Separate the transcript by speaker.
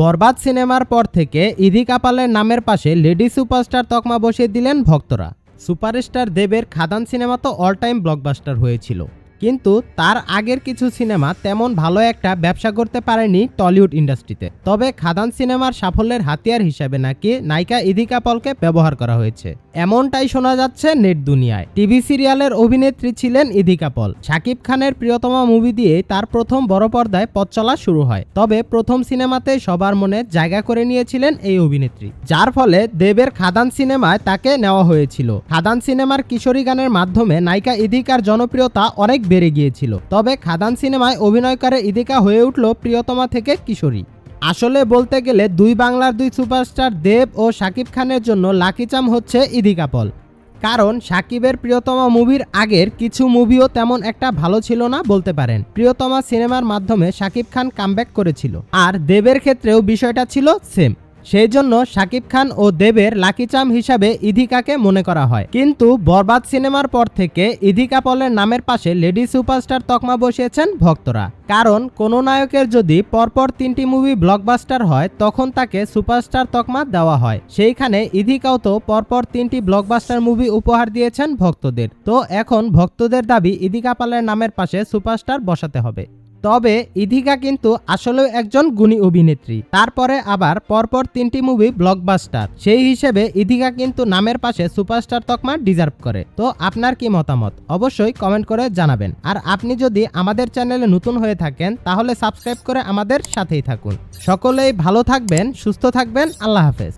Speaker 1: বরবাদ সিনেমার পর থেকে ইদি কাপালের নামের পাশে লেডি সুপারস্টার তকমা বসিয়ে দিলেন ভক্তরা। সুপারস্টার দেবের খাদান সিনেমা তো অল টাইম ব্লকবাস্টার হয়েছিল। কিন্তু তার আগের কিছু সিনেমা তেমন ভালো একটা ব্যবসা করতে পারেনি টলিউড ইন্ডাস্ট্রিতে। তবে খাদান সিনেমার সাফল্যের হাতিয়ার হিসাবে নাকি নায়িকা ইদিকা পলকে ব্যবহার করা হয়েছে। এমনটাই শোনা যাচ্ছে নেট দুনিয়ায়। টিভি সিরিয়ালের অভিনেত্রী ছিলেন ইদিকা পল। শাকিব খানের প্রিয়তমা মুভি দিয়ে তার প্রথম বড় পর্দায় পথ চলা শুরু হয়। তবে প্রথম সিনেমাতে সবার মনে জায়গা করে নিয়েছিলেন এই অভিনেত্রী। যার ফলে দেবের খাদান সিনেমায় তাকে নেওয়া হয়েছিল। খাদান সিনেমার কিশোরী গানের মাধ্যমে নায়িকা ইদিকার জনপ্রিয়তা অনেক বেড়ে গিয়েছিল। তবে খাদান সিনেমায় অভিনয় করে ইদিকা হয়ে উঠল প্রিয়তমা থেকে কিশোরী। আসলে বলতে গেলে দুই বাংলার দুই সুপারস্টার দেব ও শাকিব খানের জন্য লাকিচাম হচ্ছে ইদিকা পল। কারণ সাকিবের প্রিয়তমা মুভির আগের কিছু মুভিও তেমন একটা ভালো ছিল না বলতে পারেন। প্রিয়তমা সিনেমার মাধ্যমে শাকিব খান কামব্যাক করেছিল। আর দেবের ক্ষেত্রেও বিষয়টা ছিল সেম সেই জন্য শাকিব খান ও দেবের লাকি চাম হিসাবে ইধিকাকে মনে করা হয়। কিন্তু বরবাদ সিনেমার পর থেকে ইধিকা পলের নামের পাশে লেডি সুপারস্টার তকমা বসিয়েছেন ভক্তরা। কারণ কোনো নায়কের যদি পরপর তিনটি মুভি ব্লকবাস্টার হয়, তখন তাকে সুপারস্টার তকমা দেওয়া হয়। সেইখানে ইধিকাও তো পরপর তিনটি ব্লকবাস্টার মুভি উপহার দিয়েছেন ভক্তদের। তো এখন ভক্তদের দাবি ইদিকা পালের নামের পাশে সুপারস্টার বসাতে হবে। তবে ইধিকা কিন্তু আসলেও একজন গুণী অভিনেত্রী। তারপরে আবার পরপর তিনটি মুভি ব্লকবাস্টার সেই হিসেবে ইধিকা কিন্তু নামের পাশে সুপারস্টার তকমা ডিজার্ভ করে। তো আপনার কি মতামত? অবশ্যই কমেন্ট করে জানাবেন। আর আপনি যদি আমাদের চ্যানেলে নতুন হয়ে থাকেন, তাহলে সাবস্ক্রাইব করে আমাদের সাথেই থাকুন। সকলেই ভালো থাকবেন, সুস্থ থাকবেন, আল্লাহ হাফেজ।